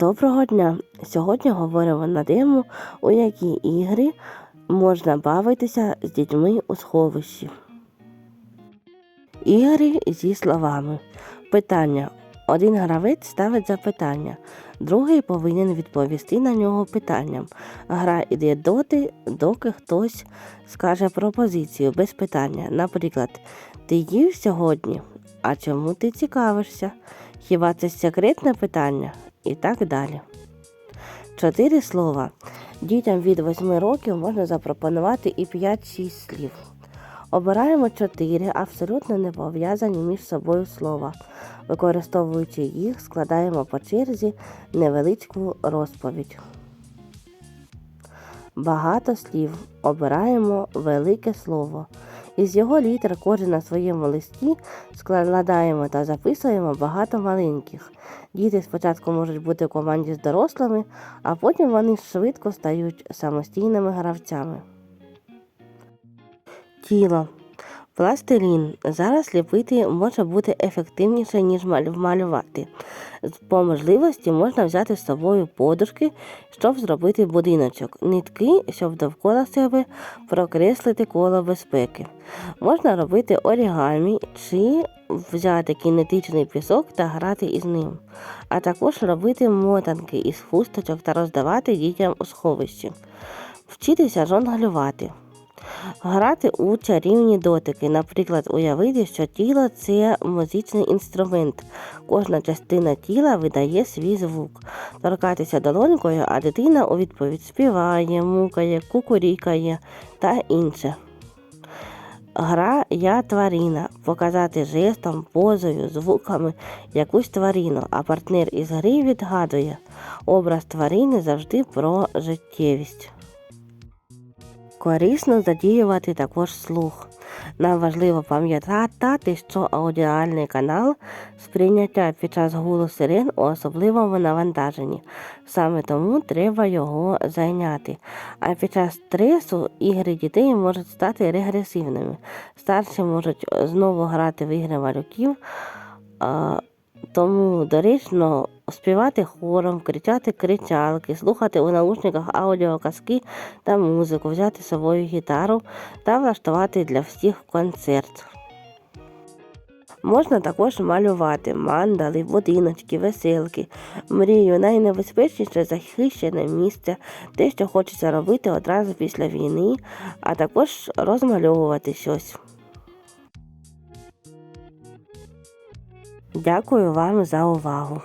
Доброго дня! Сьогодні говоримо на тему, у які ігри можна бавитися з дітьми у сховищі. Ігри зі словами. Питання. Один гравець ставить запитання, другий повинен відповісти на нього питанням. Гра йде доти, доки хтось скаже пропозицію без питання. Наприклад, ти їв сьогодні? А чому ти цікавишся? Хіба це секретне питання? І так далі. Чотири слова. Дітям від 8 років можна запропонувати і 5-6 слів. Обираємо чотири абсолютно не пов'язані між собою слова. Використовуючи їх, складаємо по черзі невеличку розповідь. Багато слів. Обираємо велике слово. Із його літер кожен на своєму листі складаємо та записуємо багато маленьких. Діти спочатку можуть бути в команді з дорослими, а потім вони швидко стають самостійними гравцями. Тіло. Пластилін. Зараз ліпити може бути ефективніше, ніж малювати. По можливості можна взяти з собою подушки, щоб зробити будиночок, нитки, щоб довкола себе прокреслити коло безпеки. Можна робити орігамі чи взяти кінетичний пісок та грати із ним, а також робити мотанки із хусточок та роздавати дітям у сховищі. Вчитися жонглювати. Грати у чарівні дотики, наприклад, уявити, що тіло це музичний інструмент. Кожна частина тіла видає свій звук. Торкатися долонькою, а дитина у відповідь співає, мукає, кукурікає та інше. Гра Я тварина. Показати жестом, позою, звуками якусь тварину, а партнер із гри відгадує. Образ тварини завжди про життєвість. Корисно задіювати також слух. Нам важливо пам'ятати, що аудіальний канал сприйняття під час гулу сирен у особливому навантаженні. Саме тому треба його зайняти. А під час стресу ігри дітей можуть стати регресивними. Старші можуть знову грати в ігри малюків. Тому доречно співати хором, кричати кричалки, слухати у наушниках аудіоказки та музику, взяти з собою гітару та влаштувати для всіх концерт. Можна також малювати мандали, будиночки, веселки. Мрію найнебезпечніше захищене місце, те, що хочеться робити одразу після війни, а також розмальовувати щось. Дякую вам за увагу.